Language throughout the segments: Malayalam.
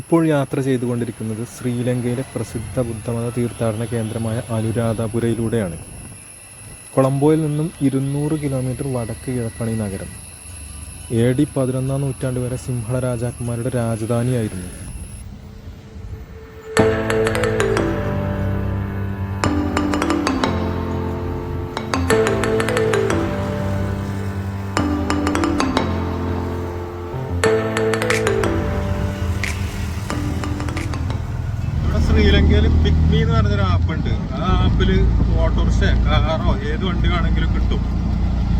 ഇപ്പോൾ യാത്ര ചെയ്തുകൊണ്ടിരിക്കുന്നത് ശ്രീലങ്കയിലെ പ്രസിദ്ധ ബുദ്ധമത തീർത്ഥാടന കേന്ദ്രമായ അനുരാധാപുരയിലൂടെയാണ്. കൊളംബോയിൽ നിന്നും ഇരുന്നൂറ് കിലോമീറ്റർ വടക്ക് കിഴക്കാണ് ഈ നഗരം. എ ഡി പതിനൊന്നാം നൂറ്റാണ്ട് വരെ സിംഹള രാജാക്കന്മാരുടെ രാജധാനിയായിരുന്നു. പറഞ്ഞൊരു ആപ്പ് ഉണ്ട്. ആ ആപ്പിൽ ഓട്ടോറിക്ഷ കാറോ ഏത് വണ്ടി വേണമെങ്കിലും കിട്ടും.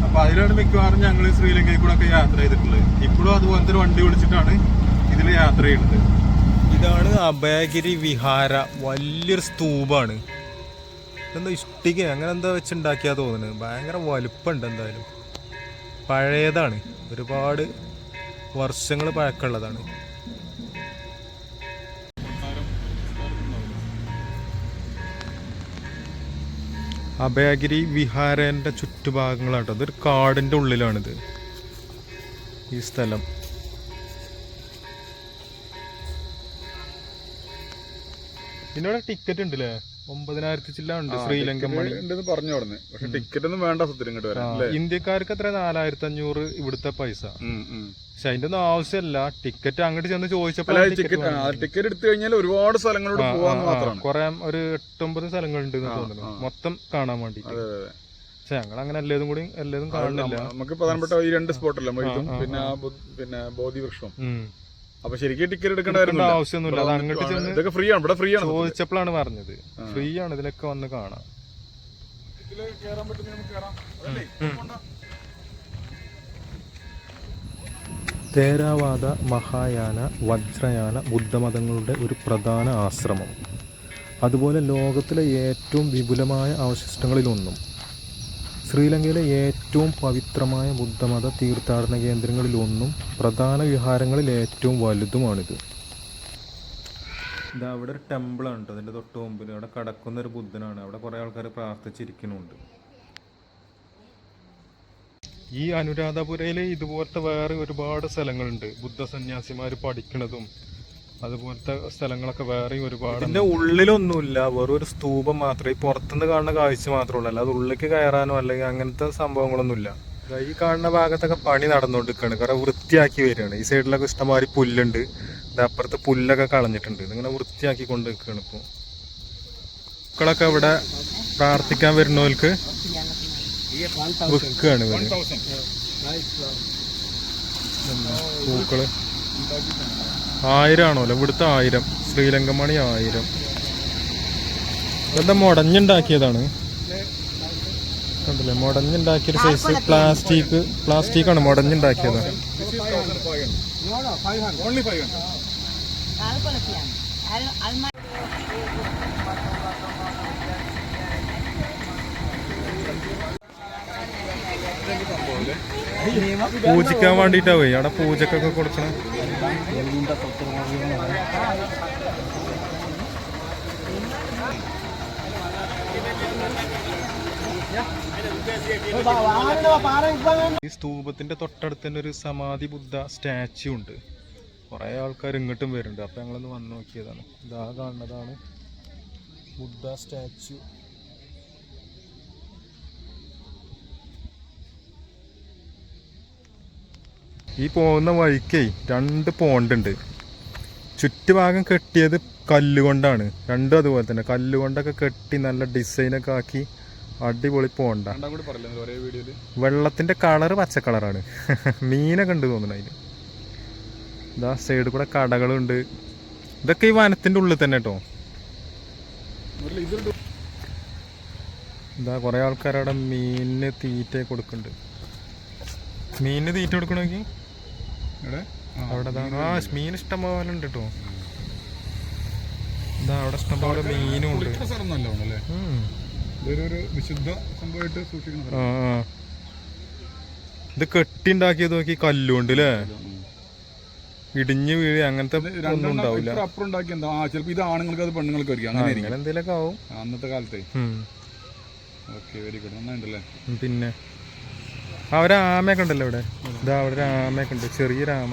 അപ്പൊ അതിലാണ് മിക്കവാറും ഞങ്ങൾ ശ്രീലങ്കയിൽ കൂടെ ഒക്കെ യാത്ര ചെയ്തിട്ടുള്ളത്. ഇപ്പോഴും അതുപോലത്തെ ഒരു വണ്ടി വിളിച്ചിട്ടാണ് ഇതിൽ യാത്ര ചെയ്യുന്നത്. ഇതാണ് അഭയഗിരി വിഹാര. വലിയൊരു സ്തൂപാണ്. എന്താ ഇഷ്ടിക അങ്ങനെ എന്താ വെച്ചുണ്ടാക്കിയാ തോന്നുന്നത് ഭയങ്കര വലുപ്പമുണ്ട് എന്തായാലും. പഴയതാണ്. ഒരുപാട് വർഷങ്ങൾ പഴക്കമുള്ളതാണ്. അഭയഗിരി വിഹാരന്റെ ചുറ്റുഭാഗങ്ങളാട്ടോ. അതൊരു കാടിന്റെ ഉള്ളിലാണിത്. ഈ സ്ഥലം. ഇതിനോട് ടിക്കറ്റ് ഉണ്ട് അല്ലേ ഒമ്പതിനായിരത്തി ചില്ല ഉണ്ട് ശ്രീലങ്കൻ മണി ഉണ്ടെന്ന് പറഞ്ഞു പക്ഷെ ടിക്കറ്റ് ഒന്നും വേണ്ട സത്യം ഇങ്ങോട്ട് വരാൻ ഇന്ത്യക്കാർക്ക് എത്ര നാലായിരത്തി അഞ്ഞൂറ് ഇവിടുത്തെ പൈസ. പക്ഷെ അതിന്റെ ഒന്നും ആവശ്യമല്ല. ടിക്കറ്റ് അങ്ങോട്ട് ചെന്ന് ചോദിച്ചപ്പോൾ ടിക്കറ്റ് എടുത്തു കഴിഞ്ഞാൽ ഒരുപാട് സ്ഥലങ്ങളോട് പോവാന്ന് മാത്രമാണ്. കുറെ ഒരു എട്ടൊമ്പത് സ്ഥലങ്ങളുണ്ട് തോന്നുന്നു. മൊത്തം കാണാൻ വേണ്ടി പക്ഷെ ഞങ്ങൾ അങ്ങനെ എല്ലാതും കൂടി എല്ലാതും കാണുന്നില്ല. നമുക്ക് പ്രധാനപ്പെട്ട ഈ രണ്ട് സ്പോട്ടല്ലേ പിന്നെ പിന്നെ ബോധി വൃക്ഷം. അപ്പൊ ശരിക്കും ടിക്കറ്റ് എടുക്കേണ്ട ആവശ്യമൊന്നുമില്ല. അത് അങ്ങോട്ട് ചെന്ന് ഇതൊക്കെ ഫ്രീ ആണ്. ഇവിടെ ഫ്രീ ആണ്. ചോദിച്ചപ്പോഴാണ് പറഞ്ഞത്. ഫ്രീ ആണ്. ഇതിലൊക്കെ വന്ന് കാണാം. തേരാവാദ മഹായാന വജ്രയാന ബുദ്ധമതങ്ങളുടെ ഒരു പ്രധാന ആശ്രമം. അതുപോലെ ലോകത്തിലെ ഏറ്റവും വിപുലമായ അവശിഷ്ടങ്ങളിലൊന്നും ശ്രീലങ്കയിലെ ഏറ്റവും പവിത്രമായ ബുദ്ധമത തീർത്ഥാടന കേന്ദ്രങ്ങളിലൊന്നും പ്രധാന വിഹാരങ്ങളിൽ ഏറ്റവും വലുതുമാണിത്. ഇത് അവിടെ ഒരു ടെമ്പിളാണ് കേട്ടോ. അതിന്റെ തൊട്ട് മുമ്പിൽ അവിടെ കടക്കുന്ന ഒരു ബുദ്ധനാണ്. അവിടെ കുറേ ആൾക്കാർ പ്രാർത്ഥിച്ചിരിക്കുന്നുണ്ട്. ഈ അനുരാധപുരയിലെ ഇതുപോലത്തെ വേറെ ഒരുപാട് സ്ഥലങ്ങളുണ്ട്. ബുദ്ധ സന്യാസിമാർ പഠിക്കണതും അതുപോലത്തെ സ്ഥലങ്ങളൊക്കെ വേറെ ഒരുപാട് ഇതിന്റെ ഉള്ളിലൊന്നുമില്ല. വെറും ഒരു സ്തൂപം മാത്രമേ ഈ പുറത്തുനിന്ന് കാണുന്ന കാഴ്ച മാത്രമേ ഉള്ളൂ. അല്ലാതെ ഉള്ളിലേക്ക് കയറാനോ അല്ലെങ്കിൽ അങ്ങനത്തെ സംഭവങ്ങളൊന്നുമില്ല. ഈ കാണുന്ന ഭാഗത്തൊക്കെ പണി നടന്നുകൊണ്ടിരിക്കുകയാണ്. കാരണം വൃത്തിയാക്കി വരികയാണ്. ഈ സൈഡിലൊക്കെ ഇഷ്ടംമാതിരി പുല്ലുണ്ട്. ഇത് അപ്പുറത്ത് പുല്ലൊക്കെ കളഞ്ഞിട്ടുണ്ട്. ഇങ്ങനെ വൃത്തിയാക്കി കൊണ്ട് നിൽക്കുകയാണ് ഇപ്പോൾ മക്കളൊക്കെ ഇവിടെ പ്രാർത്ഥിക്കാൻ വരുന്നവർക്ക് വിൽക്കുകയാണ് ഇവർ. പൂക്കൾ. ആയിരം ആണോല്ലോ ഇവിടുത്തെ ആയിരം. ശ്രീലങ്കൻ മണി ആയിരം. ഇതെന്താ മുടഞ്ഞുണ്ടാക്കിയതാണ്? കണ്ടില്ലേ? മുടഞ്ഞുണ്ടാക്കിയൊരു സൈസ് പ്ലാസ്റ്റിക് പ്ലാസ്റ്റിക് ആണ് മുടഞ്ഞുണ്ടാക്കിയത്. Only 500. Alkolosian. പൂജിക്കാൻ വേണ്ടിട്ടാവേ അവിടെ പൂജക്കൊക്കെ കൊടുക്കണം. ഈ സ്തൂപത്തിന്റെ തൊട്ടടുത്ത് തന്നെ ഒരു സമാധി ബുദ്ധ സ്റ്റാച്യു ഉണ്ട്. കുറെ ആൾക്കാർ ഇങ്ങോട്ടും വരുന്നുണ്ട്. അപ്പൊ ഞങ്ങളൊന്ന് വന്നു നോക്കിയതാണ്. ഇതാ കാണുന്നതാണ് ബുദ്ധ സ്റ്റാച്യു. ഈ പോകുന്ന വഴിക്കേ രണ്ട് പോണ്ടുണ്ട് ചുറ്റുഭാഗം കെട്ടിയത് കല്ലുകൊണ്ടാണ്. രണ്ടും അതുപോലെ തന്നെ കല്ലുകൊണ്ടൊക്കെ കെട്ടി നല്ല ഡിസൈനൊക്കെ ആക്കി അടിപൊളി പോണ്ട വെള്ളത്തിന്റെ കളർ പച്ച കളറാണ് മീനൊക്കെ ഉണ്ട് തോന്നുന്നു അതിന് ഇതാ സൈഡിൽ കൂടെ കടകളുണ്ട് ഇതൊക്കെ ഈ വനത്തിന്റെ ഉള്ളിൽ തന്നെ കേട്ടോ ഇതാ കുറെ ആൾക്കാരവിടെ മീനിന് തീറ്റ കൊടുക്കുന്നുണ്ട്. മീനിന് തീറ്റ കൊടുക്കണമെങ്കിൽ അവിടെ ആ മീൻ ഇഷ്ടം പോലെ ഉണ്ട്. കേട്ടോ ഇതാ അവിടെ ഇഷ്ടം പോലെ മീനും ഉണ്ട്. ഇത് കെട്ടിണ്ടാക്കിയത് നോക്കി കല്ലുകൊണ്ട് അല്ലേ ഇടിഞ്ഞ് വീഴ് അങ്ങനത്തെ ഒന്നും ഉണ്ടാവില്ല. അപ്പുറം എന്താ? ചിലപ്പോ ഇത് ആണുങ്ങൾക്ക് അത് പെണ്ണുങ്ങൾക്ക് ആയിരിക്കും. അങ്ങനെ എന്തെങ്കിലുമൊക്കെ ആവും. അന്നത്തെ കാലത്തെ. ഓക്കെ വെരി ഗുഡ് പിന്നെ? ആ ഒരു ആമയൊക്കെ ഉണ്ടല്ലോ ഇവിടെ. ഇതാ അവിടെ ഒരു ആമയൊക്കെ ഉണ്ട്. ചെറിയൊരു ആമ.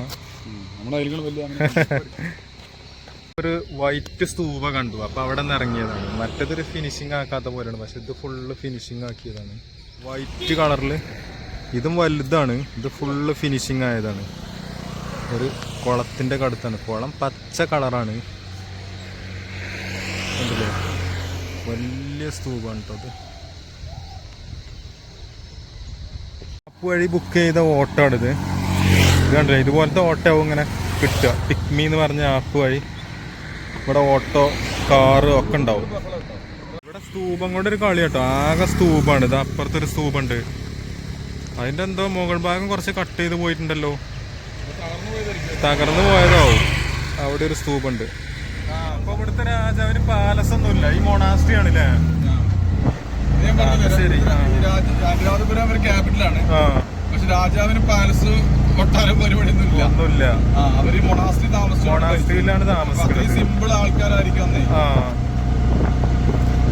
നമ്മുടെ അയലുകൾ വലിയ അങ്ങനെ ഒരു വൈറ്റ് സ്തൂപ കണ്ടു. അപ്പൊ അവിടെ നിന്ന് ഇറങ്ങിയതാണ്. മറ്റേതൊരു ഫിനിഷിങ് ആക്കാത്ത പോലെയാണ്. പക്ഷെ ഇത് ഫുള്ള് ഫിനിഷിങ് ആക്കിയതാണ്. വൈറ്റ് കളറിൽ ഇതും വലുതാണ്. ഇത് ഫുള്ള് ഫിനിഷിങ് ആയതാണ്. ഒരു കുളത്തിന്റെ കടുത്താണ്. കുളം പച്ച കളറാണ് കണ്ടില്ലേ? വലിയ സ്തൂപാണ് കേട്ടോ അത് ആപ്പ് വഴി ബുക്ക് ചെയ്ത ഓട്ടോ ആണിത്. ഇത് കണ്ടില്ലേ ഇതുപോലത്തെ ഓട്ടോ ഇങ്ങനെ കിട്ടുക. ടിക്മി എന്ന് പറഞ്ഞ ആപ്പ് വഴി ഇവിടെ ഓട്ടോ കാറ് ഒക്കെ ഉണ്ടാവും. ഇവിടെ സ്തൂപം കൊണ്ടൊരു കളി കേട്ടോ. ആകെ സ്തൂപാണ്. ഇത് അപ്പുറത്തൊരു സ്തൂപുണ്ട്. അതിന്റെ എന്തോ മുകൾ ഭാഗം കുറച്ച് കട്ട് ചെയ്ത് പോയിട്ടുണ്ടല്ലോ. തകർന്നു പോയതാവും. അവിടെ ഒരു സ്തൂപുണ്ട്. അപ്പൊ ഇവിടുത്തെ രാജാവിന് പാലസ് ഒന്നുമില്ല. ഈ മൊണാസ്ട്രി ആണല്ലേ? ആ. പക്ഷെ രാജാവിന് പാലസ് കൊട്ടാരം പരിപാടി ഒന്നുമില്ല. അവർ മൊണാസ്ട്രി മൊണാസ്ട്രിയിലാണ് താമസിക്കുന്നത്. സിമ്പിൾ ആൾക്കാരായിരിക്കും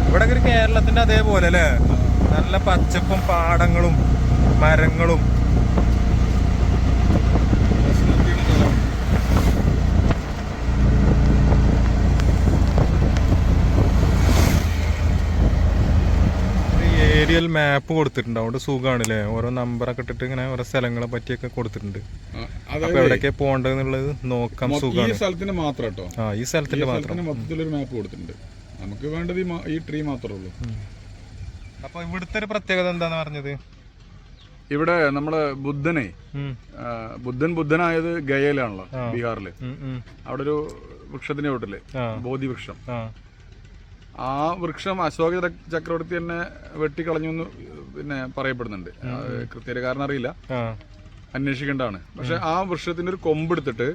ഇവിടെ ഒരു കേരളത്തിന്റെ അതേപോലെ അല്ലേ? നല്ല പച്ചപ്പും പാടങ്ങളും മരങ്ങളും ഏരിയൽ മാപ്പ് കൊടുത്തിട്ടുണ്ട്. അതുകൊണ്ട് സുഖമാണ് അല്ലേ ഓരോ നമ്പറൊക്കെ ഇട്ടിട്ട് ഇങ്ങനെ ഓരോ സ്ഥലങ്ങളെ പറ്റിയൊക്കെ കൊടുത്തിട്ടുണ്ട്. അപ്പൊ എവിടേക്കാ പോകേണ്ടതെന്നുള്ളത് നോക്കാം. ഈ സുഖമാണ് സ്ഥലത്തിന് മാത്രം കേട്ടോ. ആ ഈ ഈ സ്ഥലത്തിന്റെ മാത്രം മൊത്തത്തിലൊരു മാപ്പ് കൊടുത്തിട്ടുണ്ട്. നമുക്ക് വേണ്ടത് ഈ ഈ ട്രീ മാത്രമേ ഉള്ളൂ. അപ്പൊ ഇവിടുത്തെ ഒരു പ്രത്യേകത എന്താന്ന് പറഞ്ഞത്? ഇവിടെ നമ്മൾ ബുദ്ധനെ ബുദ്ധൻ ബുദ്ധനായത് ഗയയിലാണല്ലോ ബീഹാറിൽ. അവിടെ ഒരു വൃക്ഷത്തിന്റെ ചോട്ടിൽ ബോധിവൃക്ഷം. ബോധി വൃക്ഷം ആ വൃക്ഷം അശോക ചക്ര- ചക്രവർത്തി തന്നെ വെട്ടിക്കളഞ്ഞു എന്ന് പിന്നെ പറയപ്പെടുന്നുണ്ട്. കൃത്യത കാരണം അറിയില്ല. അന്വേഷിക്കേണ്ടതാണ്. പക്ഷെ ആ വൃക്ഷത്തിന്റെ ഒരു കൊമ്പെടുത്തിട്ട്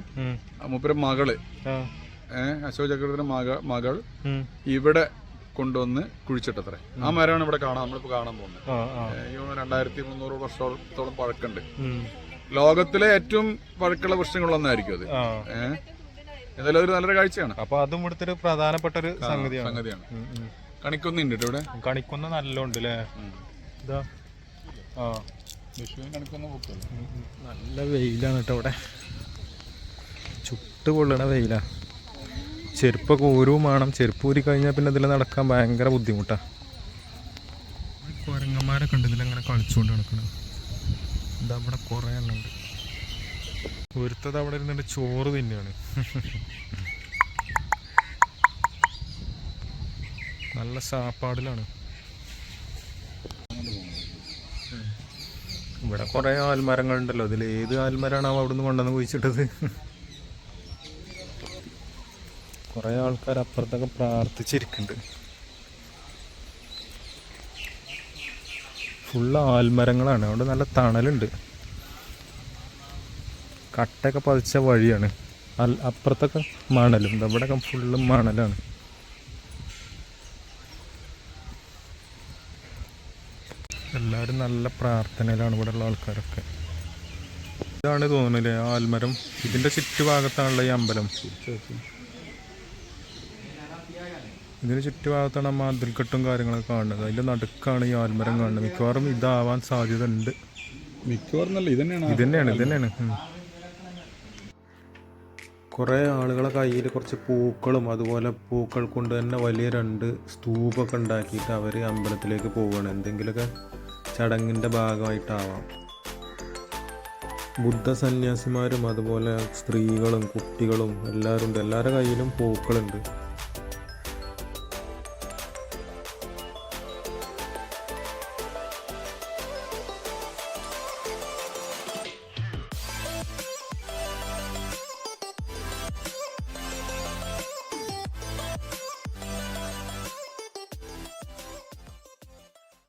മൂപ്പരെ മകൾ ഏഹ് അശോക ചക്രവർത്തിന്റെ മക മകൾ ഇവിടെ കൊണ്ടുവന്ന് കുഴിച്ചിട്ടത്രേ. ആ മരമാണ് ഇവിടെ കാണാൻ നമ്മളിപ്പോ കാണാൻ പോകുന്നത്. രണ്ടായിരത്തി മുന്നൂറ് വർഷത്തോളം പഴക്കമുണ്ട്. ലോകത്തിലെ ഏറ്റവും പഴക്കമുള്ള വൃക്ഷങ്ങളൊന്നായിരിക്കും അത്. ഏഹ് അതൊരു നല്ലൊരു കാഴ്ചയാണ്. അപ്പൊ അതും ഇവിടുത്തെ ഒരു പ്രധാനപ്പെട്ട ഒരു സംഗതിയാണ്. സംഗതിയാണ്. കേട്ടോ ഇവിടെ? കണിക്കൊന്ന നല്ലോണ്ട് അല്ലേ ഇതാ. ആ. വിഷുവിന് കണിക്കൊന്ന. നല്ല വെയിലാണ് കേട്ടോ ഇവിടെ. ചുട്ട് പൊള്ളണ വെയിലാ. ചെരുപ്പൊക്കെ ഊരവും വേണം ചെരുപ്പ് ഊരി കഴിഞ്ഞാൽ പിന്നെ ഇതിൽ നടക്കാൻ ഭയങ്കര ബുദ്ധിമുട്ടാ. കുരങ്ങന്മാരൊക്കെ ഉണ്ട് ഇതിലങ്ങനെ കളിച്ചുകൊണ്ട് നടക്കണം ഇതവിടെ കുറേ കുറേ എണ്ണുണ്ട് ഒരുത്തത് അവിടെ ഇരുന്നിട്ട് ചോറ് തന്നെയാണ് നല്ല സാപ്പാടിലാണ്. ഇവിടെ കുറെ ആൽമരങ്ങളുണ്ടല്ലോ. അതിൽ ഏത് ആൽമരാണാവോ അവിടുന്ന് കൊണ്ടുവന്ന് കുഴിച്ചിട്ടത്? കുറെ ആൾക്കാർ അപ്പുറത്തൊക്കെ പ്രാർത്ഥിച്ചിരിക്കുന്നുണ്ട്. ഫുള്ള് ആൽമരങ്ങളാണ്. അവിടെ നല്ല തണലുണ്ട്. കട്ടയൊക്കെ പതിച്ച വഴിയാണ്. അപ്പുറത്തൊക്കെ മണലും. ഇവിടെയൊക്കെ ഫുള്ളും മണലാണ്. എല്ലാവരും നല്ല പ്രാർത്ഥനയിലാണ് ഇവിടെ ഉള്ള ആൾക്കാരൊക്കെ. ഇതാണ് തോന്നുന്നില്ലേ ആൽമരം. ഇതിന്റെ ചുറ്റുഭാഗത്താണല്ലോ ഈ അമ്പലം. ഇതിന് ചുറ്റുഭാഗത്താണ് ആ മതിൽക്കെട്ടും കാര്യങ്ങളൊക്കെ കാണുന്നത്. അതിന്റെ നടുക്കാണ് ഈ ആൽമരം കാണുന്നത്. മിക്കവാറും ഇതാവാൻ സാധ്യത ഉണ്ട് മിക്കവാറും ഇത് തന്നെയാണ് ഇത് തന്നെയാണ് ഇത് തന്നെയാണ് ഉം. കുറേ ആളുകളെ കയ്യിൽ കുറച്ച് പൂക്കളും അതുപോലെ പൂക്കൾ കൊണ്ട് തന്നെ വലിയ രണ്ട് സ്തൂപൊക്കെ ഉണ്ടാക്കിയിട്ട് അവർ അമ്പലത്തിലേക്ക് പോവുകയാണ്. എന്തെങ്കിലുമൊക്കെ ചടങ്ങിന്റെ ഭാഗമായിട്ടാവാം. ബുദ്ധ സന്യാസിമാരും അതുപോലെ സ്ത്രീകളും കുട്ടികളും എല്ലാവരും ഉണ്ട് എല്ലാവരുടെ കയ്യിലും പൂക്കളുണ്ട്.